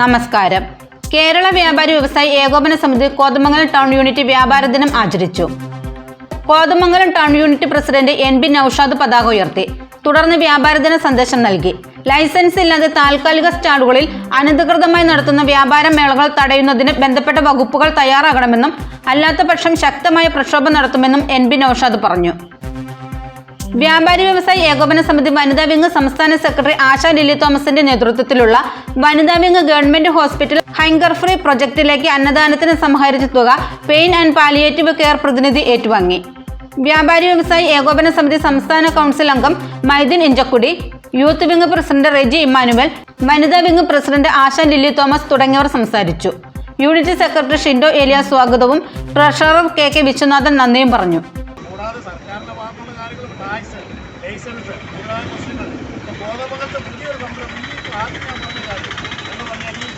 നമസ്കാരം. കേരള വ്യാപാരി വ്യവസായി ഏകോപന സമിതി കോതമംഗലം ടൗൺ യൂണിറ്റ് വ്യാപാര ദിനം ആചരിച്ചു. Kothamangalam town unit president N B Noushad പതാക ഉയർത്തി. തുടർന്ന് വ്യാപാര ദിന സന്ദേശം നൽകി. ലൈസൻസ് ഇല്ലാതെ താൽക്കാലിക സ്റ്റാളുകളിൽ അനധികൃതമായി നടത്തുന്ന വ്യാപാര മേളകൾ തടയുന്നതിന് ബന്ധപ്പെട്ട വകുപ്പുകൾ തയ്യാറാകണമെന്നും അല്ലാത്തപക്ഷം ശക്തമായ പ്രക്ഷോഭം നടത്തുമെന്നും എൻ ബി നൌഷാദ് പറഞ്ഞു. വ്യാപാരി വ്യവസായി ഏകോപന സമിതി വനിതാ വിംഗ് സംസ്ഥാന സെക്രട്ടറി ആശ ലില്ലി തോമസിന്റെ നേതൃത്വത്തിലുള്ള വനിതാ wing government hospital hunger free പ്രൊജക്ടിലേക്ക് അന്നദാനത്തിന് സമാഹരിച്ച തുക പെയിൻ ആൻഡ് പാലിയേറ്റീവ് കെയർ പ്രതിനിധി ഏറ്റുവാങ്ങി. വ്യാപാരി വ്യവസായി ഏകോപന സമിതി സംസ്ഥാന കൗൺസിൽ അംഗം Maidin Inchakkudi youth wing president Reji Emmanuel വനിതാ wing president Asha lily Thomas തുടങ്ങിയവർ സംസാരിച്ചു. യൂണിറ്റ് സെക്രട്ടറി ഷിൻഡോ ഏലിയ സ്വാഗതവും ട്രഷറർ കെ കെ വിശ്വനാഥൻ നന്ദിയും പറഞ്ഞു. സർക്കാരിന്റെ ഭാഗത്തുള്ള കാര്യങ്ങൾ ടാക്സ് ലൈസൻസ് മുതലായ പ്രശ്നങ്ങൾ. ഇപ്പോൾ ബോധപകത്തെ പുതിയൊരു സംരംഭം ഈ ആദ്യം ഞാൻ പറഞ്ഞ കാര്യം എന്ന് പറഞ്ഞാൽ ഈ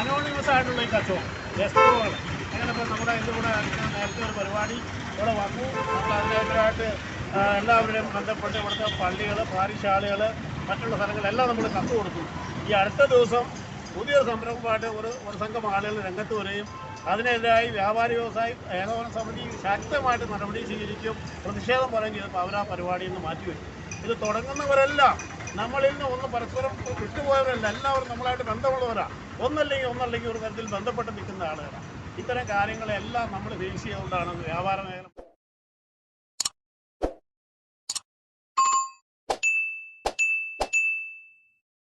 അനോണിമസ് ആയിട്ടുള്ള ഈ കച്ചവടം എസ്ട്രോകൾ അങ്ങനെ ഇപ്പോൾ നമ്മുടെ ഇതിന്റെ കൂടെ നേരത്തെ ഒരു പരിപാടി ഇവിടെ വന്നു. നമ്മൾ അതിനായിട്ട് എല്ലാവരുടെയും ബന്ധപ്പെട്ട് ഇവിടുത്തെ പള്ളികൾ പാരിശാലകൾ മറ്റുള്ള സ്ഥലങ്ങളെല്ലാം നമ്മൾ കത്ത് കൊടുത്തു. ഈ അടുത്ത ദിവസം പുതിയൊരു സംരംഭമായിട്ട് ഒരു ഒരു സംഘം ആളുകൾ രംഗത്ത് വരികയും അതിനെതിരായി വ്യാപാരി വ്യവസായി ഏകോപന സമിതി ശക്തമായിട്ട് നടപടി സ്വീകരിക്കും പ്രതിഷേധം പറയുകയും ചെയ്തപ്പോൾ അവർ ആ പരിപാടിയിൽ നിന്ന് മാറ്റിവെച്ചു. ഇത് തുടങ്ങുന്നവരെല്ലാം നമ്മളിൽ നിന്ന് ഒന്ന് പരസ്പരം വിട്ടുപോയവരല്ല എല്ലാവരും നമ്മളായിട്ട് ബന്ധമുള്ളവരാണ് ഒന്നല്ലെങ്കിൽ ഒന്നല്ലെങ്കിൽ ഒരു തരത്തിൽ ബന്ധപ്പെട്ട് നിൽക്കുന്ന ആളുകളാണ് ഇത്തരം കാര്യങ്ങളെല്ലാം നമ്മൾ ഫേസ് ചെയ്തുകൊണ്ടാണ് വ്യാപാര മേഖല